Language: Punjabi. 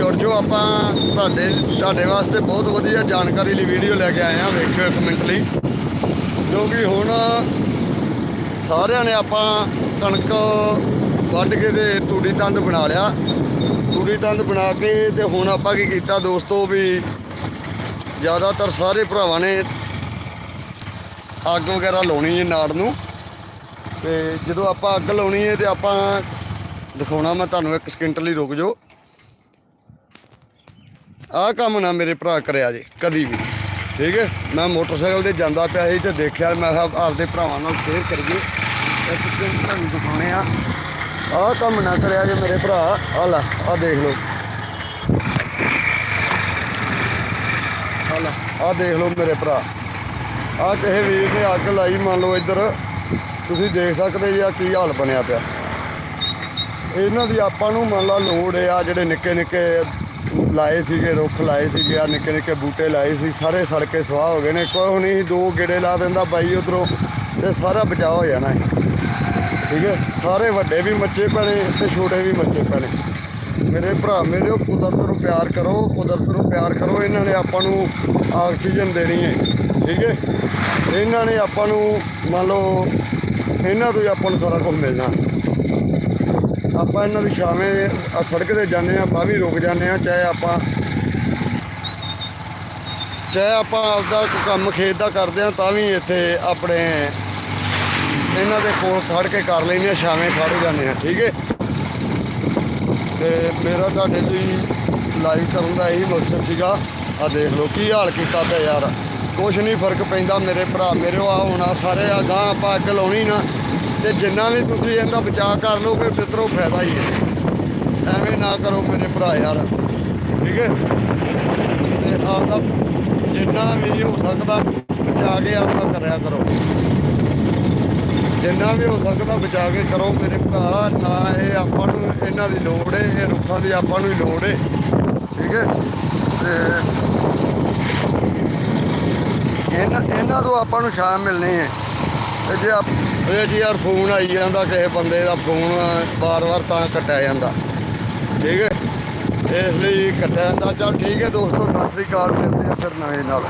ਜੁੜ ਜਾਓ, ਆਪਾਂ ਤੁਹਾਡੇ ਤੁਹਾਡੇ ਵਾਸਤੇ ਬਹੁਤ ਵਧੀਆ ਜਾਣਕਾਰੀ ਲਈ ਵੀਡੀਓ ਲੈ ਕੇ ਆਏ ਹਾਂ, ਵੇਖਿਓ ਇੱਕ ਮਿੰਟ ਲਈ। ਕਿਉਂਕਿ ਹੁਣ ਸਾਰਿਆਂ ਨੇ ਆਪਾਂ ਕਣਕ ਵੱਢ ਕੇ ਤੇ ਤੂੜੀ ਤੰਦ ਬਣਾ ਲਿਆ। ਤੂੜੀ ਤੰਦ ਬਣਾ ਕੇ ਤੇ ਹੁਣ ਆਪਾਂ ਕੀ ਕੀਤਾ ਦੋਸਤੋ ਵੀ ਜ਼ਿਆਦਾਤਰ ਸਾਰੇ ਭਰਾਵਾਂ ਨੇ ਅੱਗ ਵਗੈਰਾ ਲਾਉਣੀ ਹੈ ਨਾੜ ਨੂੰ। ਤੇ ਜਦੋਂ ਆਪਾਂ ਅੱਗ ਲਾਉਣੀ ਹੈ ਤੇ ਆਪਾਂ ਦਿਖਾਉਣਾ, ਮੈਂ ਤੁਹਾਨੂੰ ਇੱਕ ਸਕਿੰਟ ਲਈ ਰੁਕ ਜਾਓ। ਆਹ ਕੰਮ ਨਾ ਮੇਰੇ ਭਰਾ ਕਰਿਆ ਜੇ, ਕਦੀ ਵੀ। ਠੀਕ ਹੈ? ਮੈਂ ਮੋਟਰਸਾਈਕਲ ਤੇ ਜਾਂਦਾ ਪਿਆ ਸੀ ਤੇ ਦੇਖਿਆ, ਮੈਂ ਕਿਹਾ ਆਪਦੇ ਭਰਾਵਾਂ ਨਾਲ ਸ਼ੇਅਰ ਕਰੀਏ। ਇੱਕ ਸਕਿੰਟ ਤੁਹਾਨੂੰ ਦਿਖਾਉਣੇ ਆ। ਆਹ ਕੰਮ ਨਾ ਕਰਿਆ ਜੇ ਮੇਰੇ ਭਰਾ। ਆ ਲੈ, ਆਹ ਦੇਖ ਲਓ। ਆ ਲੈ, ਆਹ ਦੇਖ ਲਓ ਮੇਰੇ ਭਰਾ। ਆਹ ਕਿਸੇ ਵੀਰ ਨੇ ਅੱਗ ਲਾਈ, ਮੰਨ ਲਓ ਇੱਧਰ। ਤੁਸੀਂ ਦੇਖ ਸਕਦੇ ਜੀ ਆ ਕੀ ਹਾਲ ਬਣਿਆ ਪਿਆ। ਇਹਨਾਂ ਦੀ ਆਪਾਂ ਨੂੰ ਮੰਨ ਲਾ ਲੋੜ ਆ ਜਿਹੜੇ ਨਿੱਕੇ ਨਿੱਕੇ ਲਾਏ ਸੀਗੇ, ਰੁੱਖ ਲਾਏ ਸੀਗੇ ਆ ਨਿੱਕੇ ਨਿੱਕੇ ਬੂਟੇ ਲਾਏ ਸੀ, ਸਾਰੇ ਸੜ ਕੇ ਸਵਾਹ ਹੋ ਗਏ ਨੇ। ਕੋਈ ਨਹੀਂ, ਦੋ ਗੇੜੇ ਲਾ ਦਿੰਦਾ ਬਾਈ ਉਧਰੋਂ ਤੇ ਸਾਰਾ ਬਚਾਅ ਹੋ ਜਾਣਾ ਹੈ ਠੀਕ ਹੈ? ਸਾਰੇ ਵੱਡੇ ਵੀ ਮੱਚੇ ਪੈਣੇ ਤੇ ਛੋਟੇ ਵੀ ਮੱਚੇ ਪੈਣੇ। ਮੇਰੇ ਭਰਾ, ਮੇਰੇ ਕੁਦਰਤ ਨੂੰ ਪਿਆਰ ਕਰੋ, ਕੁਦਰਤ ਨੂੰ ਪਿਆਰ ਕਰੋ, ਇਹਨਾਂ ਨੇ ਆਪਾਂ ਨੂੰ ਆਕਸੀਜਨ ਦੇਣੀ ਹੈ। ਠੀਕ ਹੈ? ਇਹਨਾਂ ਨੇ ਆਪਾਂ ਨੂੰ, ਮੰਨ ਲਓ, ਇਹਨਾਂ ਤੋਂ ਹੀ ਆਪਾਂ ਨੂੰ ਸਾਰਾ ਕੁਝ ਮਿਲਣਾ। ਆਪਾਂ ਇਹਨਾਂ ਦੀ ਛਾਵੇਂ ਆ ਸੜਕ ਤੇ ਜਾਂਦੇ ਆ ਤਾਂ ਵੀ ਰੁਕ ਜਾਂਦੇ ਆ, ਚਾਹੇ ਆਪਾਂ ਚਾਹੇ ਆਪਾਂ ਆਪਦਾ ਕੰਮ ਖੇਤ ਦਾ ਕਰਦੇ ਆ, ਤਾਂ ਵੀ ਇੱਥੇ ਆਪਣੇ ਇਹਨਾਂ ਦੇ ਕੋਲ ਖੜ ਕੇ ਕਰ ਲੈਂਦੇ ਆ, ਛਾਵੇਂ ਖੜ ਜਾਂਦੇ ਆ, ਠੀਕ ਹੈ? ਤੇ ਮੇਰਾ ਤੁਹਾਡੇ ਲਈ ਲਾਈਵ ਕਰਨ ਦਾ ਇਹੀ ਮਕਸਦ ਸੀਗਾ। ਆ ਦੇਖ ਲਓ ਕੀ ਹਾਲ ਕੀਤਾ ਪਿਆ ਯਾਰ। ਕੁਛ ਨਹੀਂ ਫ਼ਰਕ ਪੈਂਦਾ ਮੇਰੇ ਭਰਾ, ਮੇਰੇ ਆ ਹੁਣ ਹੋਣਾ ਸਾਰੇ ਆ ਗਾਂ ਆਪਾਂ ਅੱਗ ਲਾਉਣੀ ਨਾ। ਤੇ ਜਿੰਨਾ ਵੀ ਤੁਸੀਂ ਇਹਦਾ ਬਚਾਅ ਕਰ ਲੋਗੇ ਫਿਤਰੋ ਫਾਇਦਾ ਹੀ ਹੈ। ਐਵੇਂ ਨਾ ਕਰੋ ਮੇਰੇ ਭਰਾ ਯਾਰ। ਠੀਕ ਹੈ? ਤੇ ਆਪਦਾ ਜਿੰਨਾ ਵੀ ਹੋ ਸਕਦਾ ਬਚਾ ਕੇ ਆਪਦਾ ਕਰਿਆ ਕਰੋ। ਜਿੰਨਾ ਵੀ ਹੋ ਸਕਦਾ ਬਚਾ ਕੇ ਕਰੋ ਮੇਰੇ ਭਰਾ, ਨਾ ਇਹ ਆਪਾਂ ਨੂੰ ਇਹਨਾਂ ਦੀ ਲੋੜ ਹੈ ਇਹ ਰੁੱਖਾਂ ਦੀ ਆਪਾਂ ਨੂੰ ਲੋੜ ਹੈ ਠੀਕ ਹੈ? ਤੇ ਇਹਨਾਂ ਇਹਨਾਂ ਤੋਂ ਆਪਾਂ ਨੂੰ ਸ਼ਾਮ ਮਿਲਣੀ ਹੈ ਜੇ ਆਪ ਇਹ ਜੀ ਯਾਰ ਫੋਨ ਆਈ ਜਾਂਦਾ ਕਿਸੇ ਬੰਦੇ ਦਾ ਫੋਨ, ਵਾਰ-ਵਾਰ ਤਾਂ ਕੱਟਿਆ ਜਾਂਦਾ। ਠੀਕ ਹੈ? ਇਸ ਲਈ ਕੱਟਿਆ ਜਾਂਦਾ। ਚਲ ਠੀਕ ਹੈ ਦੋਸਤੋ, ਸਤਿ ਸ੍ਰੀ ਅਕਾਲ, ਮਿਲਦੇ ਆ ਫਿਰ ਨਵੇਂ ਨਾਲ।